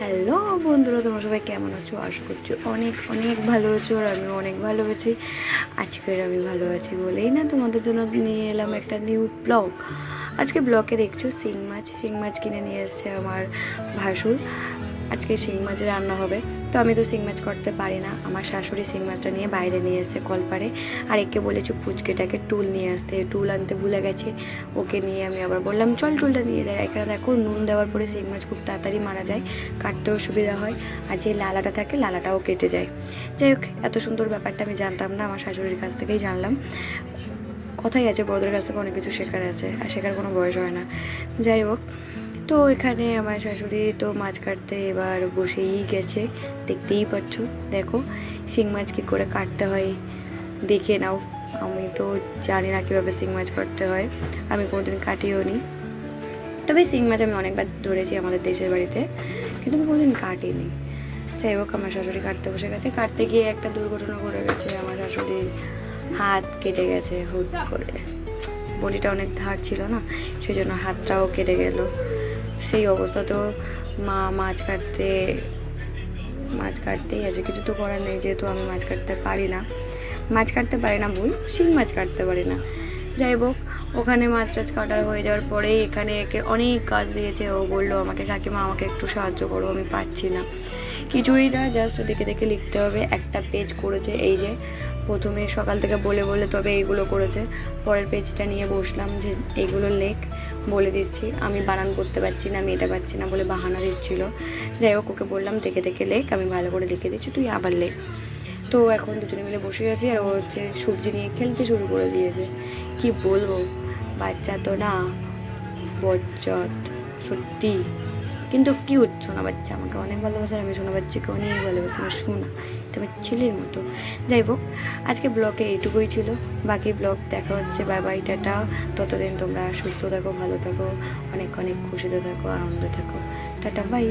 Hello বন্ধুরা, তোমরা সবাই কেমন আছো? আশা করছ অনেক অনেক ভালো আছো আর আমি অনেক ভালো আছি। আজকের আমি ভালো আছি বলেই না তোমাদের জন্য নিয়ে এলাম একটা নিউ ব্লগ আজকে ব্লগে দেখছ, শিং মাছ। শিং মাছ কিনে নিয়ে এসছে আমার ভাসুর। আজকে শিং মাছ রান্না হবে। তো আমি তো শিং মাছ করতে পারি না। আমার শাশুড়ি শিং মাছটা নিয়ে বাইরে নিয়ে এসেছে কলপারে আর একে বলেছি পুচকেটাকে টুল নিয়ে আসতে। টুল আনতে ভুলে গেছে। ওকে নিয়ে আমি আবার বললাম, চল টুলটা নিয়ে যায় এখানে দেখো, নুন দেওয়ার পরে শিং মাছ খুব তাড়াতাড়ি মারা যায়। কাটতেও সুবিধা হয়। আর যে লালাটা থাকে, লালাটাও কেটে যায়। যাই হোক, এত সুন্দর ব্যাপারটা আমি জানতাম না। আমার শাশুড়ির কাছ থেকেই জানলাম। কথাই আছে, বড়দের কাছ থেকে অনেক কিছু শেখার আছে। আর শেখার কোনো বয়স হয় না। যাই হোক তো এখানে আমার শাশুড়ি তো মাছ কাটতে এবার বসেই গেছে, দেখতেই পাচ্ছ। দেখো, শিং মাছ কী করে কাটতে হয়, দেখে নাও। আমি তো জানি না কীভাবে শিং মাছ কাটতে হয়, আমি কোনোদিন কাটিও নি। তবে শিং মাছ আমি অনেকবার ধরেছি আমাদের দেশের বাড়িতে, কিন্তু আমি কোনোদিন কাটিনি। যাই হোক, আমার শাশুড়ি কাটতে বসে গেছে। কাটতে গিয়ে একটা দুর্ঘটনা ঘটে গেছে, আমার শাশুড়ির হাত কেটে গেছে হুট করে। বডিটা অনেক ধার ছিল না সেই জন্য হাতটাও কেটে গেল। সেই অবস্থাতেও মা মাছ কাটতে, মাছ কাটতেই আছে। কিছু তো করার নেই, যেহেতু আমি মাছ কাটতে পারি না। মাছ কাটতে পারি না ভুল, শিং মাছ কাটতে পারি না। যাই হোক ওখানে মাছ টাছ কাটা হয়ে যাওয়ার পরে এখানে একে অনেক কাজ দিয়েছে। ও বলল, আমাকে কাকিমা, আমাকে একটু সাহায্য করো, আমি পারছি না। কিছুই না জাস্ট দেখে দেখে লিখতে হবে। একটা পেজ করেছে, এই যে প্রথমে সকাল থেকে বলে বলে তবে এইগুলো করেছে। পরের পেজটা নিয়ে বসলাম যে এইগুলো লেখ, বলে দিচ্ছি, আমি বানান করতে পারছি না, আমি এটা পারছি না বলে বাহানা দিচ্ছিল। যাই হোক, ওকে বললাম, দেখে দেখে লেখ, আমি ভালো করে লিখে দিচ্ছি, তুই আবার লেখ। তো এখন দুজনে মিলে বসে আছি আর ও হচ্ছে সবজি নিয়ে খেলতে শুরু করে দিয়েছে। কি বলব? বাচ্চা তো না, বজ্জত, সত্যি। কিন্তু কিউট সোনা বাচ্চা, আমাকে অনেক ভালোবাসে আমি সোনা বাচ্চাকে অনেক ভালোবাসি, আমার সোনা তোমার ছেলের মতো। যাই হোক, আজকে ব্লগে এইটুকুই ছিল। বাকি ব্লগ দেখা হচ্ছে বাই বাই টাটা। ততদিন তোমরা সুস্থ থাকো, ভালো থাকো, অনেক অনেক খুশিতে থাকো, আনন্দে থাকো। Tata bye